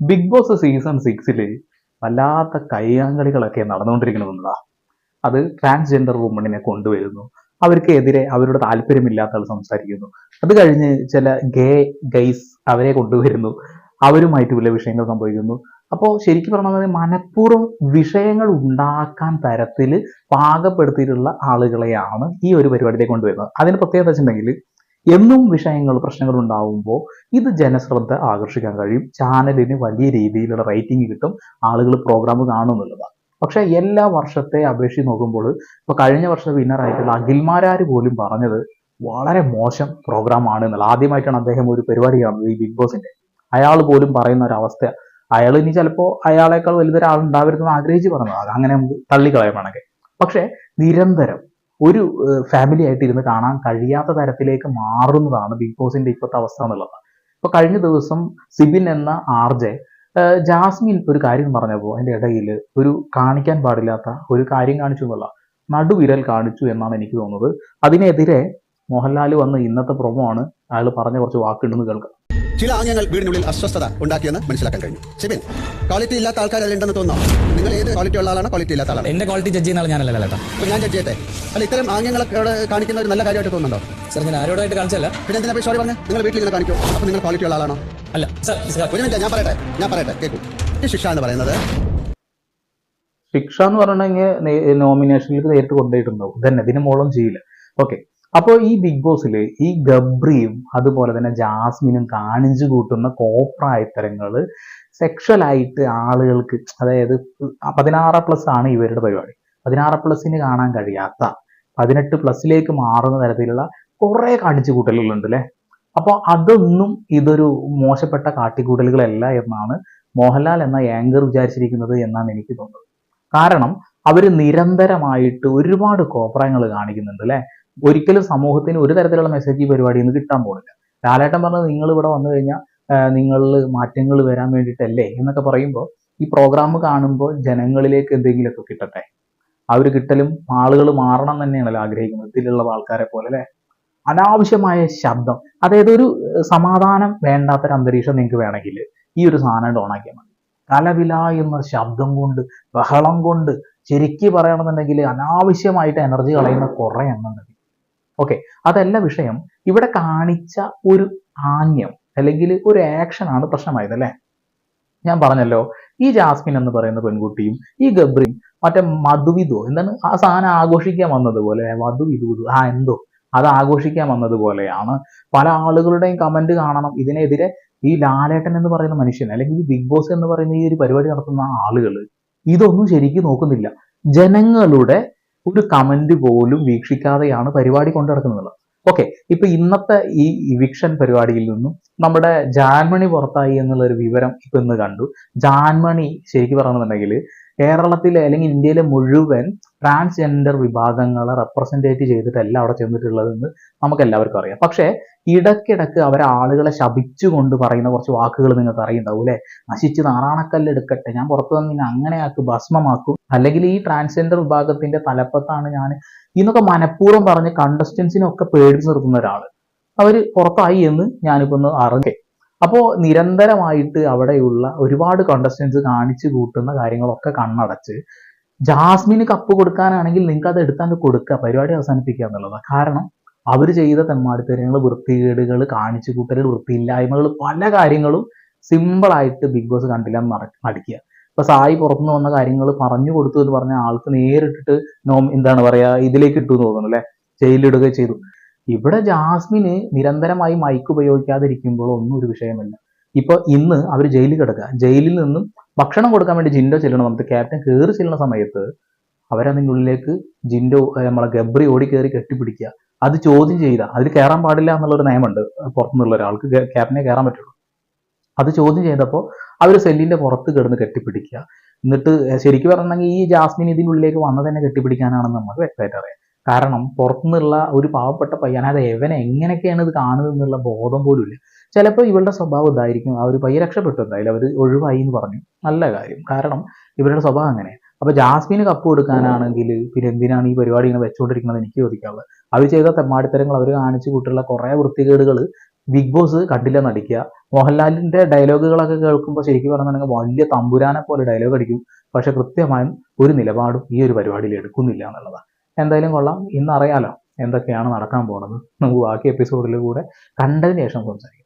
Big boss season സിക്സിൽ വല്ലാത്ത കയ്യാങ്കളികളൊക്കെ നടന്നുകൊണ്ടിരിക്കണമെന്നതാ അത് ട്രാൻസ്ജെൻഡർ വുമണിനെ കൊണ്ടുവരുന്നു. അവർക്ക് എതിരെ അവരുടെ താല്പര്യമില്ലാത്ത ആൾ സംസാരിക്കുന്നു. അത് കഴിഞ്ഞ് ചില ഗേ ഗൈസ് അവരെ കൊണ്ടുവരുന്നു. അവരുമായിട്ട് വലിയ വിഷയങ്ങൾ സംഭവിക്കുന്നു. അപ്പോൾ ശരിക്കും പറഞ്ഞാൽ മനഃപൂർവം വിഷയങ്ങൾ ഉണ്ടാക്കാൻ തരത്തിൽ പാകപ്പെടുത്തിയിട്ടുള്ള ആളുകളെയാണ് ഈ ഒരു പരിപാടിയിലേക്ക് കൊണ്ടുവരുന്നത്. അതിന് പ്രത്യേകത വെച്ചിട്ടുണ്ടെങ്കിൽ എന്നും വിഷയങ്ങൾ പ്രശ്നങ്ങൾ ഉണ്ടാവുമ്പോൾ ഇത് ജനശ്രദ്ധ ആകർഷിക്കാൻ കഴിയും. ചാനലിന് വലിയ രീതിയിലുള്ള റേറ്റിംഗ് കിട്ടും. ആളുകൾ പ്രോഗ്രാം കാണുമെന്നുള്ളതാണ് പക്ഷെ എല്ലാ വർഷത്തെ അപേക്ഷിച്ച് നോക്കുമ്പോൾ ഇപ്പൊ കഴിഞ്ഞ വർഷം വിന്നറായിട്ടുള്ള അഖിൽമാരാർ പോലും പറഞ്ഞത് വളരെ മോശം പ്രോഗ്രാം ആണ് എന്നുള്ളത്. ആദ്യമായിട്ടാണ് അദ്ദേഹം ഒരു പരിപാടി കാണുന്നത് ഈ ബിഗ് ബോസിന്റെ അയാൾ പോലും പറയുന്ന ഒരു അവസ്ഥ. അയാൾ ഇനി ചിലപ്പോൾ അയാളെക്കാൾ വലുതൊരാൾ ഉണ്ടാവരുതെന്ന് ആഗ്രഹിച്ച് പറഞ്ഞതാണ്. അങ്ങനെ നമുക്ക് തള്ളിക്കളയണമെങ്കിൽ പക്ഷെ നിരന്തരം ഒരു ഫാമിലി ആയിട്ട് ഇരുന്ന് കാണാൻ കഴിയാത്ത തരത്തിലേക്ക് മാറുന്നതാണ് ബിഗ് ബോസിന്റെ ഇപ്പോഴത്തെ അവസ്ഥ എന്നുള്ളത്. ഇപ്പൊ കഴിഞ്ഞ ദിവസം സിബിൻ എന്ന ആർ ജെ ജാസ്മിൻ ഒരു കാര്യം പറഞ്ഞപ്പോൾ അതിന്റെ ഇടയിൽ ഒരു കാണിക്കാൻ പാടില്ലാത്ത ഒരു കാര്യം കാണിച്ചു എന്നുള്ള നടുവിരൽ കാണിച്ചു എന്നാണ് എനിക്ക് തോന്നുന്നത്. അതിനെതിരെ മോഹൻലാൽ വന്ന് ഇന്നത്തെ പ്രൊമോ ആണ്. അയാൾ പറഞ്ഞ കുറച്ച് വാക്കുണ്ടെന്ന് കേൾക്കാം. ചില ആംഗ്യങ്ങൾ വീടിനുള്ളിൽ അസ്വസ്ഥത ഉണ്ടാക്കിയെന്ന് മനസ്സിലാക്കാൻ കഴിഞ്ഞു. സിബിൻ ക്വാളിറ്റി ഇല്ലാത്ത ആൾക്കാർ അതിലുണ്ടെന്ന് തോന്നുന്നു? നിങ്ങൾ ഏത് ക്വാളിറ്റി ഉള്ള ആളാണ് ക്വാളിറ്റി ഇല്ലാത്ത ആളാണ്? എന്റെ ക്വാളിറ്റി ജഡ്ജി ചെയ്യുന്ന ആൾ ഞാനല്ല അപ്പോൾ ഞാൻ ജഡ്ജ് ചെയ്യട്ടെ? അല്ല ഇത്തരം ആംഗ്യങ്ങളൊക്കെ അവിടെ കാണിക്കുന്ന ഒരു നല്ല കാര്യമായിട്ട് തോന്നുന്നുണ്ടോ? സാർ ഞാൻ ആരോടായിട്ട് കാണിച്ചല്ല പിന്നെ എന്തിനാ സോറി പറഞ്ഞു? നിങ്ങൾ വീട്ടിൽ ഇങ്ങനെ കാണിക്കും. അപ്പോൾ നിങ്ങൾ ക്വാളിറ്റി ഉള്ള ആളാണോ? അല്ല സർ സാർ ഒരു മിനിറ്റ് ഞാൻ പറയട്ടെ? ഞാൻ പറയട്ടെ കേൾക്കൂ ഈ ശിക്ഷ എന്ന് പറയുന്നത്? ശിക്ഷ എന്ന് പറഞ്ഞിട്ടുണ്ടെങ്കിൽ നോമിനേഷനിലേക്ക് നേരിട്ട് കൊണ്ടുപോയിട്ടുണ്ടാവും. ഇതന്നെ ഇതിന് മോളം ചെയ്യില്ല. ഓക്കെ അപ്പോൾ ഈ ബിഗ് ബോസിൽ ഈ ഗബ്രിയും അതുപോലെ തന്നെ ജാസ്മിനും കാണിച്ചു കൂട്ടുന്ന കോപ്രായത്തരങ്ങൾ സെക്ഷലായിട്ട് ആളുകൾക്ക് അതായത് പതിനാറ് പ്ലസ് ആണ് ഇവരുടെ പരിപാടി. പതിനാറ് പ്ലസിന് കാണാൻ കഴിയാത്ത പതിനെട്ട് പ്ലസ്സിലേക്ക് മാറുന്ന തരത്തിലുള്ള കുറെ കാണിച്ചു കൂട്ടലുകളുണ്ട് അല്ലേ അപ്പോൾ അതൊന്നും ഇതൊരു മോശപ്പെട്ട കാട്ടിക്കൂട്ടലുകളല്ല എന്നാണ് മോഹൻലാൽ എന്ന ആങ്കർ വിചാരിച്ചിരിക്കുന്നത് എന്നാണ് എനിക്ക് തോന്നുന്നത്. കാരണം അവർ നിരന്തരമായിട്ട് ഒരുപാട് കോപ്രായങ്ങൾ കാണിക്കുന്നുണ്ട് അല്ലെ ഒരിക്കലും സമൂഹത്തിന് ഒരു തരത്തിലുള്ള മെസ്സേജ് ഈ പരിപാടിയിൽ നിന്ന് കിട്ടാൻ പോകുന്നില്ല. ലാലേട്ടൻ പറഞ്ഞത് നിങ്ങൾ ഇവിടെ വന്നു കഴിഞ്ഞാൽ നിങ്ങളിൽ മാറ്റങ്ങൾ വരാൻ വേണ്ടിയിട്ടല്ലേ എന്നൊക്കെ പറയുമ്പോൾ ഈ പ്രോഗ്രാം കാണുമ്പോൾ ജനങ്ങളിലേക്ക് എന്തെങ്കിലുമൊക്കെ കിട്ടട്ടെ. അവർ കിട്ടലും ആളുകൾ മാറണം തന്നെയാണല്ലോ ആഗ്രഹിക്കുന്നത്. ഇതിലുള്ള ആൾക്കാരെ പോലെ അല്ലേ? അനാവശ്യമായ ശബ്ദം. അതായത് ഒരു സമാധാനം വേണ്ടാത്തൊരു അന്തരീക്ഷം നിങ്ങൾക്ക് വേണമെങ്കിൽ ഈ ഒരു സാധനം ഓണാക്കിയാൽ മതി. കലവില എന്ന ശബ്ദം കൊണ്ട് ബഹളം കൊണ്ട് ശരിക്ക് പറയണമെന്നുണ്ടെങ്കിൽ അനാവശ്യമായിട്ട് എനർജി കളയുന്ന കുറേ എണ്ണം ഓക്കെ അതല്ല വിഷയം. ഇവിടെ കാണിച്ച ഒരു ആംഗ്യം അല്ലെങ്കിൽ ഒരു ആക്ഷൻ ആണ് പ്രശ്നമായത് അല്ലേ? ഞാൻ പറഞ്ഞല്ലോ ഈ ജാസ്മിൻ എന്ന് പറയുന്ന പെൺകുട്ടിയും ഈ ഗബ്രിയും മറ്റേ മധുവിധോ എന്താണ് ആ സാധനം ആഘോഷിക്കാൻ വന്നതുപോലെ മധുവിധു ആ എന്തോ അത് ആഘോഷിക്കാൻ വന്നതുപോലെയാണ്. പല ആളുകളുടെയും കമന്റ് കാണണം. ഇതിനെതിരെ ഈ ലാലേട്ടൻ എന്ന് പറയുന്ന മനുഷ്യൻ അല്ലെങ്കിൽ ഈ ബിഗ് ബോസ് എന്ന് പറയുന്ന ഈ ഒരു പരിപാടി നടത്തുന്ന ആളുകൾ ഇതൊന്നും ശരിക്കും നോക്കുന്നില്ല. ജനങ്ങളുടെ ഒരു കമന്റ് പോലും വീക്ഷിക്കാതെയാണ് പരിപാടി കൊണ്ടു നടക്കുന്നത് ഓക്കെ ഇപ്പൊ ഇന്നത്തെ ഈ ഇവിക്ഷൻ പരിപാടിയിൽ നിന്നും നമ്മുടെ ജാൻമണി പുറത്തായി എന്നുള്ള ഒരു വിവരം ഇപ്പൊ ഇന്ന് കണ്ടു. ജാൻമണി ശരിക്കും പറയുന്നുണ്ടെങ്കിൽ കേരളത്തിലെ അല്ലെങ്കിൽ ഇന്ത്യയിലെ മുഴുവൻ ട്രാൻസ്ജെൻഡർ വിഭാഗങ്ങളെ റെപ്രസെന്റേറ്റ് ചെയ്തിട്ടല്ല അവിടെ ചെന്നിട്ടുള്ളതെന്ന് നമുക്ക് എല്ലാവർക്കും അറിയാം. പക്ഷേ ഇടയ്ക്കിടയ്ക്ക് അവരെ ആളുകളെ ശപിച്ചുകൊണ്ട് പറയുന്ന കുറച്ച് വാക്കുകൾ നിങ്ങൾക്ക് അറിയുണ്ടാവും അല്ലെ? നശിച്ച് നാറാണക്കല്ല് എടുക്കട്ടെ ഞാൻ പുറത്തു വന്ന് നിന്നെ അങ്ങനെയാക്കും ഭസ്മമാക്കും. അല്ലെങ്കിൽ ഈ ട്രാൻസ്ജെൻഡർ വിഭാഗത്തിന്റെ തലപ്പത്താണ് ഞാൻ ഇന്നൊക്കെ മനഃപൂർവം പറഞ്ഞ് കണ്ടസ്റ്റൻസിനൊക്കെ പേടിച്ച് നിർത്തുന്ന ഒരാൾ അവർ പുറത്തായി എന്ന് ഞാനിപ്പോ ഒന്ന് അറിഞ്ഞേ. അപ്പോ നിരന്തരമായിട്ട് അവിടെയുള്ള ഒരുപാട് കണ്ടസ്റ്റൻസ് കാണിച്ചു കൂട്ടുന്ന കാര്യങ്ങളൊക്കെ കണ്ണടച്ച് ജാസ്മിന് കപ്പ് കൊടുക്കാനാണെങ്കിൽ നിങ്ങൾക്ക് അത് എടുത്താണ്ട് കൊടുക്കുക പരിപാടി അവസാനിപ്പിക്കുക എന്നുള്ളതാണ് കാരണം അവർ ചെയ്ത തെമ്മാടിത്തരങ്ങൾ വൃത്തികേടുകൾ കാണിച്ചു കൂട്ടലുകൾ വൃത്തിയില്ലായ്മകൾ പല കാര്യങ്ങളും സിമ്പിളായിട്ട് ബിഗ് ബോസ് കണ്ടില്ല നടിക്കുക ഇപ്പൊ സായി പുറത്തുനിന്ന് വന്ന കാര്യങ്ങൾ പറഞ്ഞു കൊടുത്തു എന്ന് പറഞ്ഞ ആൾക്ക് നേരിട്ടിട്ട് നോം എന്താണ് പറയാ ഇതിലേക്ക് ഇട്ടു എന്ന് തോന്നുന്നു അല്ലെ? ജയിലിടുക ചെയ്തു. ഇവിടെ ജാസ്മിന് നിരന്തരമായി മൈക്ക് ഉപയോഗിക്കാതിരിക്കുമ്പോൾ ഒന്നും ഒരു വിഷയമല്ല. ഇപ്പൊ ഇന്ന് അവർ ജയിലിൽ കിടക്കുക. ജയിലിൽ നിന്നും ഭക്ഷണം കൊടുക്കാൻ വേണ്ടി ജിൻഡോ ചെല്ലണം. നമുക്ക് ക്യാപ്റ്റൻ കയറി ചെല്ലുന്ന സമയത്ത് അവരതിന്റെ ഉള്ളിലേക്ക് ജിൻഡോ നമ്മളെ ഗബ്രി ഓടി കയറി കെട്ടിപ്പിടിക്കുക. അത് ചോദ്യം ചെയ്ത. അതിൽ കയറാൻ പാടില്ല എന്നുള്ളൊരു നിയമമുണ്ട്. പുറത്തുനിന്നുള്ള ഒരാൾക്ക് ക്യാപ്റ്റനെ കയറാൻ പറ്റുള്ളൂ. അത് ചോദ്യം ചെയ്തപ്പോൾ അവർ സെല്ലിന്റെ പുറത്ത് കിടന്ന് കെട്ടിപ്പിടിക്കുക. എന്നിട്ട് ശരിക്കും പറഞ്ഞെങ്കിൽ ഈ ജാസ്മിൻ ഇതിനുള്ളിലേക്ക് വന്നത് തന്നെ കെട്ടിപ്പിടിക്കാനാണെന്ന് നമുക്ക് വ്യക്തമായിട്ട് അറിയാം. കാരണം പുറത്തുനിന്നുള്ള ഒരു പാവപ്പെട്ട പയ്യൻ അത് എവൻ എങ്ങനെയൊക്കെയാണ് ഇത് കാണുന്നത് എന്നുള്ള ബോധം പോലും ഇല്ല. ചിലപ്പോൾ ഇവളുടെ സ്വഭാവം ഇതായിരിക്കും. ആ ഒരു പയ്യ രക്ഷപ്പെട്ടു എന്തായാലും. അവർ ഒഴിവായി എന്ന് പറഞ്ഞു. നല്ല കാര്യം. കാരണം ഇവരുടെ സ്വഭാവം അങ്ങനെ അപ്പൊ ജാസ്മിന് കപ്പ് കൊടുക്കാനാണെങ്കിൽ പിന്നെ എന്തിനാണ് ഈ പരിപാടി ഇങ്ങനെ വെച്ചുകൊണ്ടിരിക്കുന്നത് എനിക്ക് ചോദിക്കാനുള്ളത്. അവർ ചെയ്ത തെമ്മാടിത്തരങ്ങൾ അവർ കാണിച്ചു കൂട്ടുള്ള കുറെ വൃത്തികേടുകൾ ബിഗ് ബോസ് കണ്ടില്ല നടിക്കുക. മോഹൻലാലിന്റെ ഡയലോഗുകളൊക്കെ കേൾക്കുമ്പോൾ ശരിക്കും പറഞ്ഞിട്ടുണ്ടെങ്കിൽ വലിയ തമ്പുരാനെ പോലെ ഡയലോഗ് അടിക്കും. പക്ഷെ കൃത്യമായും ഒരു നിലപാടും ഈ ഒരു പരിപാടിയിൽ എടുക്കുന്നില്ല എന്നുള്ളതാണ്. എന്തായാലും കൊള്ളാം. ഇന്ന് അറിയാലോ എന്തൊക്കെയാണ് നടക്കാൻ പോണത്. നമുക്ക് ബാക്കി എപ്പിസോഡിൽ കൂടെ കണ്ടതിന് ശേഷം സംസാരിക്കാം.